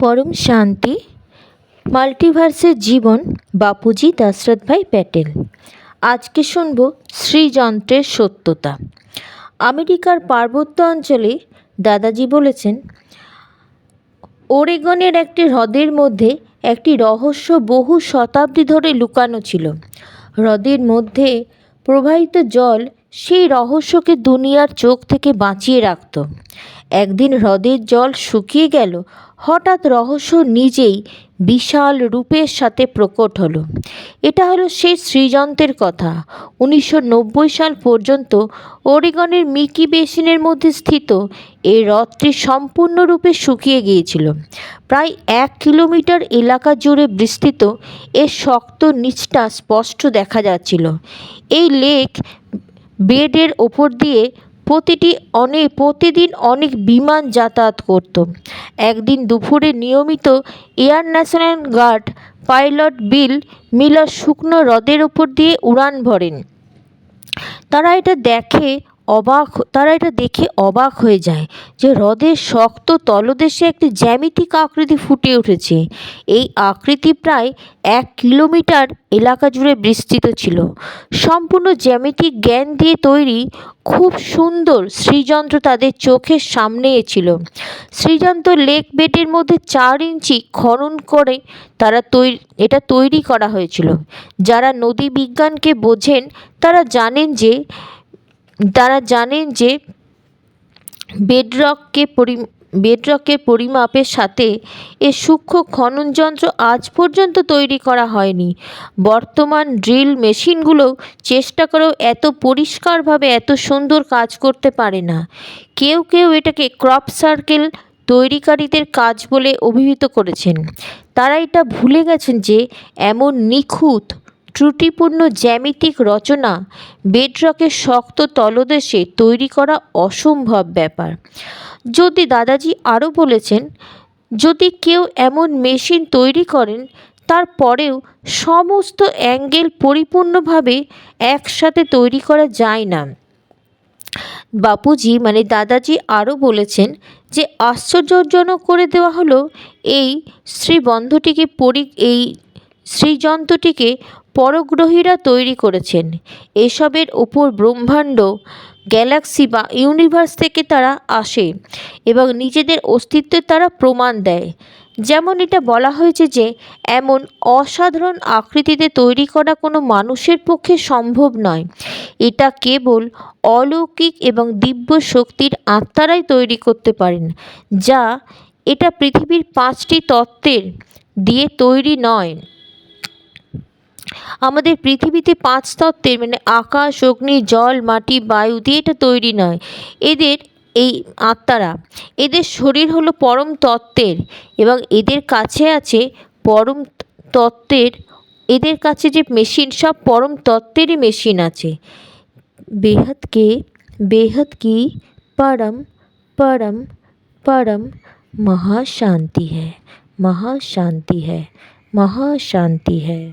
পরম শান্তি, মাল্টিভার্সের জীবন বাপুজি দশরথ ভাই প্যাটেল। আজকে শুনব শ্রীযন্ত্রের সত্যতা। আমেরিকার পার্বত্য অঞ্চলে দাদাজি বলেছেন, ওরেগনের একটি হ্রদের মধ্যে একটি রহস্য বহু শতাব্দী ধরে লুকানো ছিল। হ্রদের মধ্যে প্রবাহিত জল সেই রহস্যকে দুনিয়ার চোখ থেকে বাঁচিয়ে রাখত। একদিন হ্রদের জল শুকিয়ে গেল। হঠাৎ রহস্য নিজেই বিশাল রূপের সাথে প্রকট হলো। এটা হলো সেই শ্রীযন্ত্রের কথা। উনিশশো নব্বই সাল পর্যন্ত ওরিগনের মিকি বেসিনের মধ্যে স্থিত এই হ্রদটি সম্পূর্ণরূপে শুকিয়ে গিয়েছিল। প্রায় এক কিলোমিটার এলাকা জুড়ে বিস্তৃত এর শক্ত নিচটা স্পষ্ট দেখা যাচ্ছিল। এই লেক বেডের ওপর দিয়ে প্রতিটি অনেক প্রতিদিন অনেক বিমান যাতায়াত করত। একদিন দুপুরে নিয়মিত air national guard pilot Bill Miller শুকনো হ্রদের ওপর দিয়ে উড়ান ভরেন। তারা এটা দেখে অবাক তারা এটা দেখে অবাক হয়ে যায় যে হ্রদের শক্ত তলদেশে একটি জ্যামিতিক আকৃতি ফুটে উঠেছে। এই আকৃতি প্রায় এক কিলোমিটার এলাকা জুড়ে বিস্তৃত ছিল। সম্পূর্ণ জ্যামিতিক জ্ঞান দিয়ে তৈরি খুব সুন্দর শ্রীযন্ত্র তাদের চোখের সামনে ছিল শ্রীযন্ত্র লেক বেডের মধ্যে চার ইঞ্চি খনন করে তারা তৈরি এটা তৈরি করা হয়েছিল। যারা নদী বিজ্ঞানকে বোঝেন তারা জানেন যে তারা জানেন যে বেডরককে পরি বেডরকের পরিমাপের সাথে এ সূক্ষ্ম খনন যন্ত্র আজ পর্যন্ত তৈরি করা হয়নি। বর্তমান ড্রিল মেশিনগুলোও চেষ্টা করেও এত পরিষ্কারভাবে এত সুন্দর কাজ করতে পারে না। কেউ কেউ এটাকে ক্রপ সার্কেল তৈরিকারীদের কাজ বলে অভিহিত করেছেন। তারা এটা ভুলে গেছেন যে এমন নিখুঁত ত্রুটিপূর্ণ জ্যামিতিক রচনা বেডরকের শক্ত তলদেশে তৈরি করা অসম্ভব ব্যাপার। যদি দাদাজি আরও বলেছেন, যদি কেউ এমন মেশিন তৈরি করেন তারপরেও সমস্ত অ্যাঙ্গেল পরিপূর্ণভাবে একসাথে তৈরি করা যায় না। বাপুজি মানে দাদাজি আরও বলেছেন যে, আশ্চর্যজনক করে দেওয়া হলো এই শ্রীবন্ধটিকে পরি, এই শ্রীযন্ত্রটিকে পরগ্রহীরা তৈরি করেছেন। এসবের ওপর ব্রহ্মাণ্ড, গ্যালাক্সি বা ইউনিভার্স থেকে তারা আসে এবং নিজেদের অস্তিত্বের তারা প্রমাণ দেয়। যেমন এটা বলা হয়েছে যে, এমন অসাধারণ আকৃতিতে তৈরি করা কোনো মানুষের পক্ষে সম্ভব নয়। এটা কেবল অলৌকিক এবং দিব্য শক্তির আত্মারাই তৈরি করতে পারেন, যা এটা পৃথিবীর পাঁচটি তত্ত্বের দিয়ে তৈরি নয়। আমাদের পৃথিবীতে পাঁচ তত্ত্বের মানে আকাশ, অগ্নি, জল, মাটি, বায়ু দিয়ে এটা তৈরি নয়। এদের এই আত্মারা, এদের শরীর হলো পরম তত্ত্বের এবং এদের কাছে আছে পরম তত্ত্বের, এদের কাছে যে মেশিন, সব পরম তত্ত্বেরই মেশিন আছে। বেহদকে বেহাত কি? পরম পরম পরম মহাশান্তি হ্যাঁ মহাশান্তি হ্যাঁ মহাশান্তি হ্যাঁ